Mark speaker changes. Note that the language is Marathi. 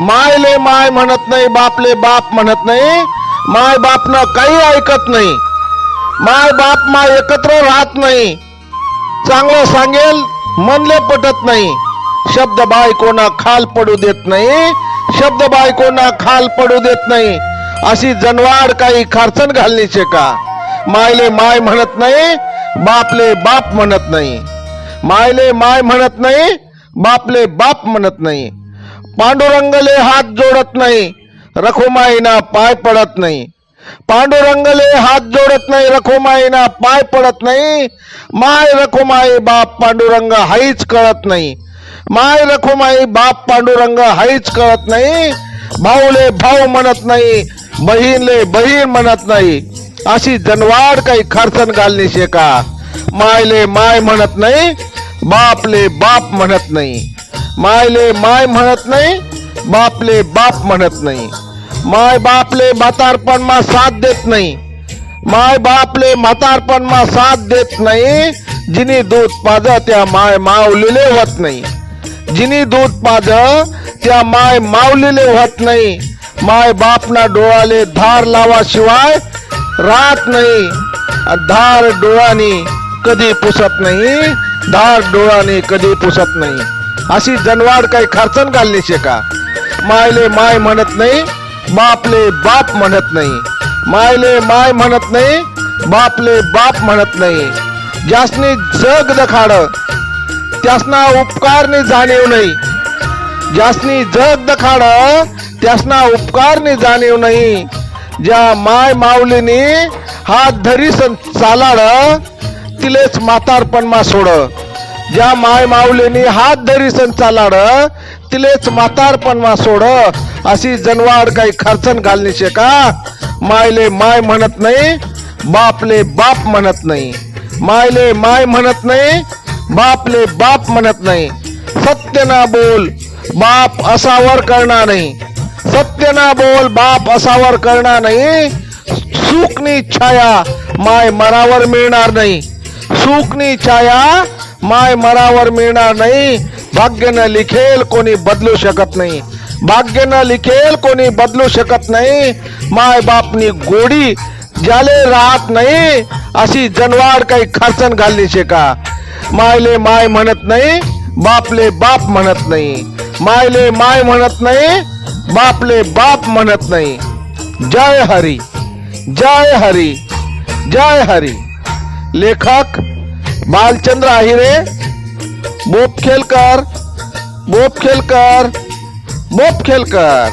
Speaker 1: मायले माय म्हणत नाही बापले बाप म्हणत नाही माय बापनं काही ऐकत नाही माय बाप माय एकत्र राहत नाही चांगलं सांगेल मनले पटत नाही शब्द बायकोना खाल पडू देत नाही शब्द बायकोना खाल पडू देत नाही अशी जनवाड काही खारचण घालणीचे का मायले माय म्हणत नाही बापले बाप म्हणत नाही मायले माय म्हणत नाही बापले बाप म्हणत नाही. पांडुरंगले हात जोडत नाही रखुमाईना पाय पडत नाही. पांडुरंगले हात जोडत नाही रखुमाईना पाय पडत नाही. माय रखुमाई बाप पांडुरंग हाईच कळत नाही. माय रखुमाई बाप पांडुरंग हाईच कळत नाही. भाऊले भाऊ म्हणत नाही बहीणले बहीण म्हणत नाही. अशी जनवाड काही खर्चन घालणी शेका मायले माय म्हणत नाही बापले बाप म्हणत नाही. मायले माय म्हणत नाही बापले बाप म्हणत नाही. माय बापले म्हातारपण मा साथ देत नाही. माय बापले म्हातारपण मा साथ देत नाही जिनी दूध पाज त्या माय मावलेले होत नाही. जिनी दूध पाज त्या माय मावलेले होत नाही. माय बापना डोळाले धार लावाशिवाय राहत नाही. धार डोळानी कधी पुसत नाही धार डोळाने कधी पुसत नाही. अशी जनवाड काही खर्चन घालली शेका. मायले माय म्हणत नाही बापले बाप म्हणत नाही. मायले माय म्हणत नाही बापले बाप म्हणत नाही. ज्यासनी जग दखाड त्यासना उपकारने जाणीव नाही. ज्यासनी जग दखाड त्यासना उपकारने जाणीव नाही. ज्या माय माऊलीनी हात धरी सन चालाड तिलेच म्हातारपण मा सोड. ज्या माय माऊलीनी हात धरी सन चालाड तिलेच म्हातारपण मा सोड अशी जनवाड काही खर्चन घालणी शेका मायले माय म्हणत नाही बापले बाप म्हणत नाही. मायले माय म्हणत नाही बापले बाप म्हणत नाही. सत्य ना बोल बाप असावर करणार नाही. सत्य ना बोल बाप असावर करणार नाही. सुखनी छाया माय मरावर मिळणार नाही. सुखनी छाया माय मरावर मिळणार नाही. भाग्यनं लिखेल कोणी बदलू शकत नाही. भाग्यनं लिखेल कोणी बदलू शकत नाही. माय बापनी गोडी ज्याले राहत नाही अशी जनवाड काही खर्चन घालली शेका मायले माय म्हणत नाही बापले बाप म्हणत नाही. मायले माय म्हणत नाही बापले बाप म्हणत नाही. जय हरी जय हरी जय हरी. लेखक बालचंद्र आहिरे. बोपखेलकर बोप खेलकर.